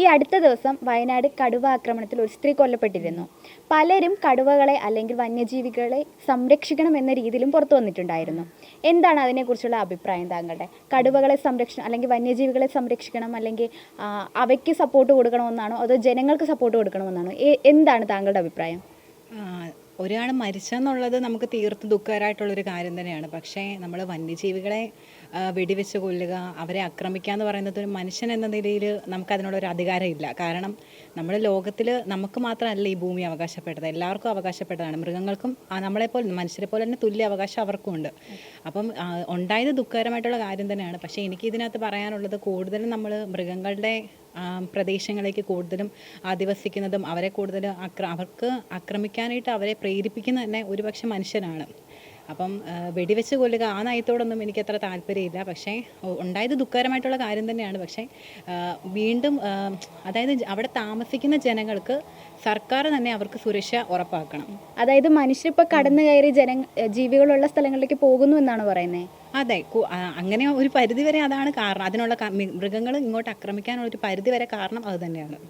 ഈ അടുത്ത ദിവസം വയനാട് കടുവ ആക്രമണത്തിൽ ഒരു സ്ത്രീ കൊല്ലപ്പെട്ടിരുന്നു. പലരും കടുവകളെ അല്ലെങ്കിൽ വന്യജീവികളെ സംരക്ഷിക്കണം എന്ന രീതിയിലും പുറത്തു വന്നിട്ടുണ്ടായിരുന്നു. എന്താണ് അതിനെക്കുറിച്ചുള്ള അഭിപ്രായം താങ്കളുടെ? കടുവകളെ സംരക്ഷണം അല്ലെങ്കിൽ വന്യജീവികളെ സംരക്ഷിക്കണം അല്ലെങ്കിൽ അവയ്ക്ക് സപ്പോർട്ട് കൊടുക്കണമെന്നാണോ അതോ ജനങ്ങൾക്ക് സപ്പോർട്ട് കൊടുക്കണമെന്നാണോ? എന്താണ് താങ്കളുടെ അഭിപ്രായം? ഒരാൾ മരിച്ചെന്നുള്ളത് നമുക്ക് തീർത്ത് ദുഃഖകരമായിട്ടുള്ളൊരു കാര്യം തന്നെയാണ്. പക്ഷേ നമ്മൾ വന്യജീവികളെ വെടിവെച്ച് കൊല്ലുക അവരെ ആക്രമിക്കുക എന്ന് പറയുന്നത് ഒരു മനുഷ്യൻ എന്ന നിലയിൽ നമുക്ക് അതിനുള്ളൊരു അധികാരമില്ല. കാരണം നമ്മുടെ ലോകത്തിൽ നമുക്ക് മാത്രമല്ല ഈ ഭൂമി അവകാശപ്പെട്ടത്. എല്ലാവർക്കും അവകാശപ്പെട്ടതാണ്. മൃഗങ്ങൾക്കും നമ്മളെപ്പോലെ മനുഷ്യരെ പോലെ തന്നെ തുല്യ അവകാശം അവർക്കും ഉണ്ട്. അപ്പം ഉണ്ടായത് ദുഃഖകരമായിട്ടുള്ള കാര്യം തന്നെയാണ്. പക്ഷേ എനിക്ക് ഇതിനകത്ത് പറയാനുള്ളത് കൂടുതലും നമ്മൾ മൃഗങ്ങളുടെ പ്രദേശങ്ങളിലേക്ക് കൂടുതലും അധിവസിക്കുന്നതും അവരെ കൂടുതൽ അവർക്ക് ആക്രമിക്കാനായിട്ട് അവരെ പ്രേരിപ്പിക്കുന്ന തന്നെ ഒരുപക്ഷെ മനുഷ്യനാണ്. അപ്പം വെടിവെച്ച് കൊല്ലുക ആ നയത്തോടൊന്നും എനിക്ക് അത്ര താല്പര്യമില്ല. പക്ഷേ ഉണ്ടായത് ദുഃഖകരമായിട്ടുള്ള കാര്യം തന്നെയാണ്. പക്ഷേ വീണ്ടും അതായത് അവിടെ താമസിക്കുന്ന ജനങ്ങൾക്ക് സർക്കാർ തന്നെ അവർക്ക് സുരക്ഷ ഉറപ്പാക്കണം. അതായത് മനുഷ്യരിപ്പോൾ കടന്നു കയറി ജന ജീവികളുള്ള സ്ഥലങ്ങളിലേക്ക് പോകുന്നു എന്നാണ് പറയുന്നത് അതെ. അങ്ങനെ ഒരു പരിധിവരെ അതാണ് കാരണം. അതിനുള്ള മൃഗങ്ങൾ ഇങ്ങോട്ട് ആക്രമിക്കാനുള്ള ഒരു പരിധിവരെ കാരണം അത് തന്നെയാണ്.